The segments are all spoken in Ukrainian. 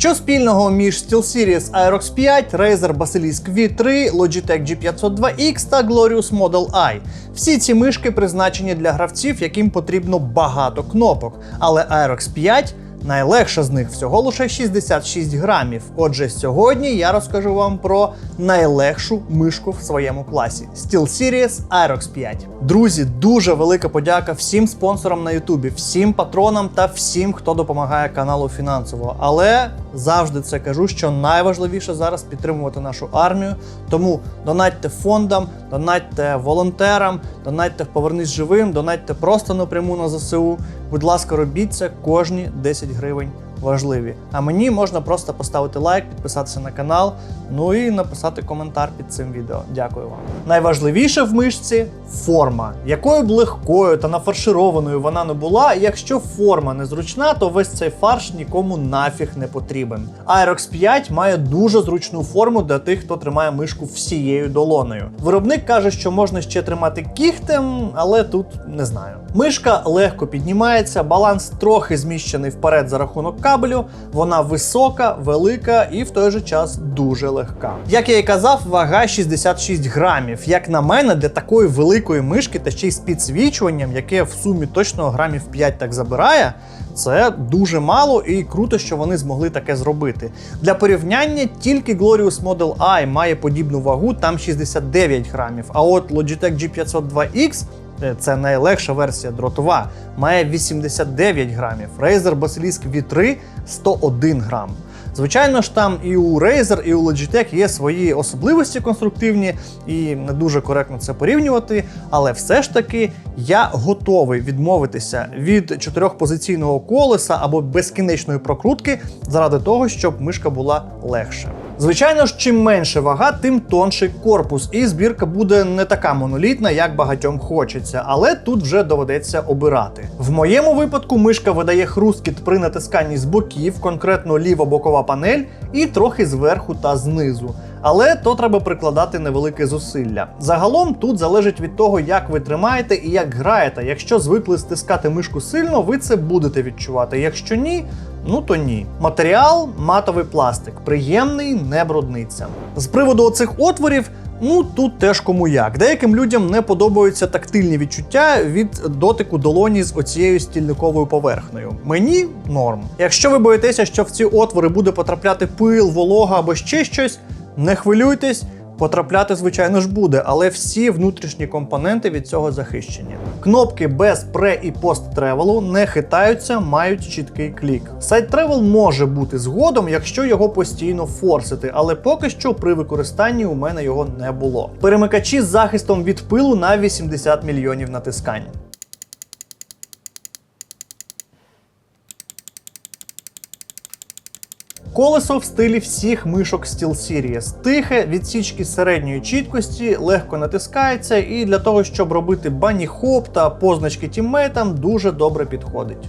Що спільного між SteelSeries Aerox 5, Razer Basilisk V3, Logitech G502X та Glorious Model I? Всі ці мишки призначені для гравців, яким потрібно багато кнопок, але Aerox 5 Найлегша з них всього лише 66 грамів. Отже, сьогодні я розкажу вам про найлегшу мишку в своєму класі SteelSeries Aerox 5. Друзі, дуже велика подяка всім спонсорам на Ютубі, всім патронам та всім, хто допомагає каналу фінансово. Але завжди це кажу, що найважливіше зараз підтримувати нашу армію. Тому донатьте фондам, донатьте волонтерам, донатьте Повернись живим, донатьте просто напряму на ЗСУ. Будь ласка, робіть це кожні 10 гривень важливі. А мені можна просто поставити лайк, підписатися на канал, ну і написати коментар під цим відео. Дякую вам. Найважливіше в мишці форма. Якою б легкою та нафаршированою вона не була, якщо форма незручна, то весь цей фарш нікому нафіг не потрібен. Aerox 5 має дуже зручну форму для тих, хто тримає мишку всією долоною. Виробник каже, що можна ще тримати кігтем, але тут не знаю. Мишка легко піднімається, баланс трохи зміщений вперед за рахунок кабелю. Вона висока, велика і в той же час дуже легка. Як я і казав, вага 66 грамів. Як на мене, для такої великої мишки та ще й з підсвічуванням, яке в сумі точно грамів 5 так забирає. Це дуже мало і круто, що вони змогли таке зробити. Для порівняння тільки Glorious Model I має подібну вагу, там 69 грамів. А от Logitech G502X Е, це найлегша версія дротова, має 89 грамів. Razer Basilisk V3 101 грам. Звичайно ж, там і у Razer, і у Logitech є свої особливості конструктивні, і не дуже коректно це порівнювати. Але все ж таки я готовий відмовитися від чотирьохпозиційного колеса або безкінечної прокрутки заради того, щоб мишка була легша. Звичайно ж, чим менше вага, тим тонший корпус, і збірка буде не така монолітна, як багатьом хочеться, але тут вже доведеться обирати. В моєму випадку мишка видає хрусткіт при натисканні з боків, конкретно ліва-бокова панель, і трохи зверху та знизу. Але то треба прикладати невелике зусилля. Загалом тут залежить від того, як ви тримаєте і як граєте. Якщо звикли стискати мишку сильно, ви це будете відчувати. Якщо ні, ну то ні. Матеріал матовий пластик, приємний, не брудниться. З приводу оцих отворів. Ну тут теж кому як. Деяким людям не подобаються тактильні відчуття від дотику долоні з оцією стільниковою поверхнею. Мені норм. Якщо ви боїтеся, що в ці отвори буде потрапляти пил, волога або ще щось, не хвилюйтесь. Потрапляти, звичайно ж, буде, але всі внутрішні компоненти від цього захищені. Кнопки без пре і пост тревелу не хитаються, мають чіткий клік. Сайт тревел може бути згодом, якщо його постійно форсити, але поки що при використанні у мене його не було. Перемикачі з захистом від пилу на 80 мільйонів натискань. Колесо в стилі всіх мишок SteelSeries. Тихе, відсічки середньої чіткості, легко натискається, і для того, щоб робити бані-хоп та позначки тіммейтам, дуже добре підходить.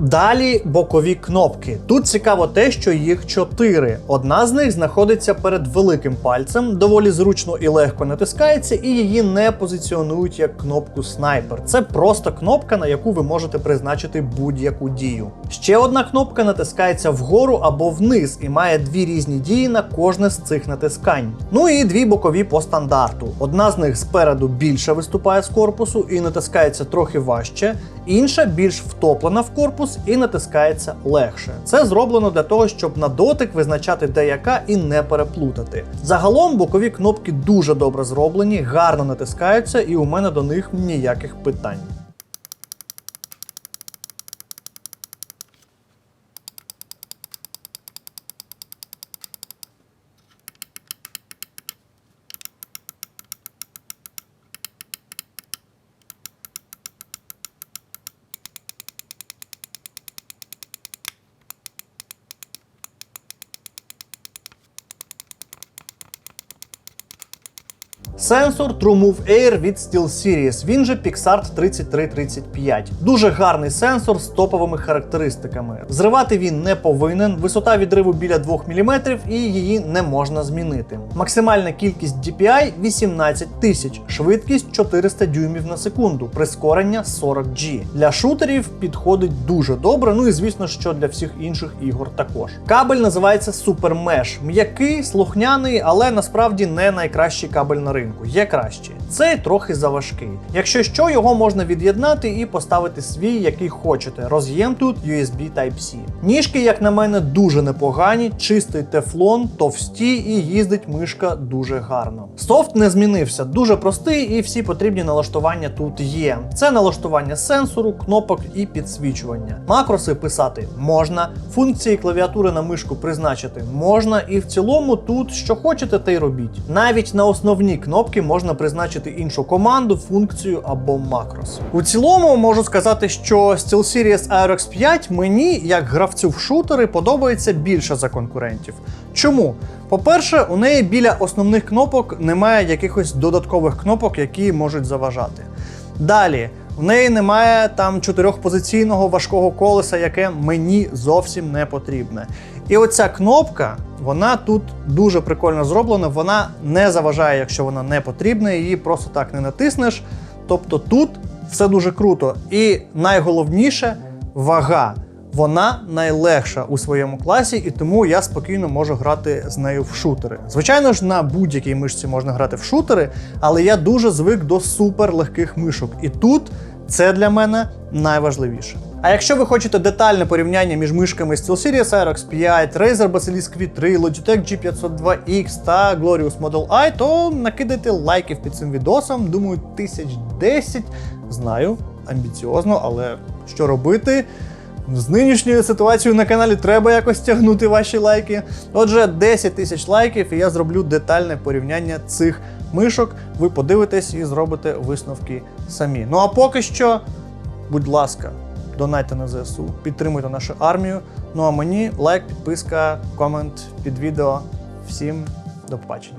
Далі бокові кнопки. Тут цікаво те, що їх чотири. Одна з них знаходиться перед великим пальцем, доволі зручно і легко натискається, і її не позиціонують як кнопку снайпер. Це просто кнопка, на яку ви можете призначити будь-яку дію. Ще одна кнопка натискається вгору або вниз і має дві різні дії на кожне з цих натискань. Ну і дві бокові по стандарту. Одна з них спереду більше виступає з корпусу і натискається трохи важче, інша більш втоплена в корпус і натискається легше. Це зроблено для того, щоб на дотик визначати де яка і не переплутати. Загалом бокові кнопки дуже добре зроблені, гарно натискаються, і у мене до них ніяких питань. Сенсор TrueMove Air від SteelSeries, він же Pixart 3335. Дуже гарний сенсор з топовими характеристиками. Зривати він не повинен, висота відриву біля 2 мм і її не можна змінити. Максимальна кількість DPI 18 тисяч, швидкість 400 дюймів на секунду, прискорення 40G. Для шутерів підходить дуже добре, ну і звісно, що для всіх інших ігор також. Кабель називається Super Mesh. М'який, слухняний, але насправді не найкращий кабель на ринку. Є кращі. Цей трохи заважкий. Якщо що, його можна від'єднати і поставити свій, який хочете. Роз'єм тут USB Type-C. Ніжки, як на мене, дуже непогані, чистий тефлон, товсті і їздить мишка дуже гарно. Софт не змінився, дуже простий, і всі потрібні налаштування тут є. Це налаштування сенсору, кнопок і підсвічування. Макроси писати можна, функції клавіатури на мишку призначити можна, і в цілому тут що хочете, те й робіть. Навіть на основні кнопки можна призначити іншу команду, функцію або макрос. У цілому можу сказати, що SteelSeries Aerox 5 мені, як гравцю в шутери, подобається більше за конкурентів. Чому? По-перше, у неї біля основних кнопок немає якихось додаткових кнопок, які можуть заважати. Далі, в неї немає там чотирьохпозиційного важкого колеса, яке мені зовсім не потрібне. І оця кнопка, вона тут дуже прикольно зроблена, вона не заважає, якщо вона не потрібна, її просто так не натиснеш. Тобто тут все дуже круто. І найголовніше вага. Вона найлегша у своєму класі, і тому я спокійно можу грати з нею в шутери. Звичайно ж, на будь-якій мишці можна грати в шутери, але я дуже звик до супер легких мишок. І тут це для мене найважливіше. А якщо ви хочете детальне порівняння між мишками SteelSeries Aerox 5, Razer Basilisk V3, Logitech G502X та Glorious Model I, то накидайте лайків під цим відосом. Думаю, тисяч 10. Знаю, амбіціозно, але що робити? З нинішньою ситуацією на каналі треба якось тягнути ваші лайки. Отже, 10 тисяч лайків, і я зроблю детальне порівняння цих мишок. Ви подивитесь і зробите висновки самі. Ну а поки що, будь ласка, донайте на ЗСУ, підтримуйте нашу армію. Ну а мені лайк, підписка, комент під відео. Всім до побачення.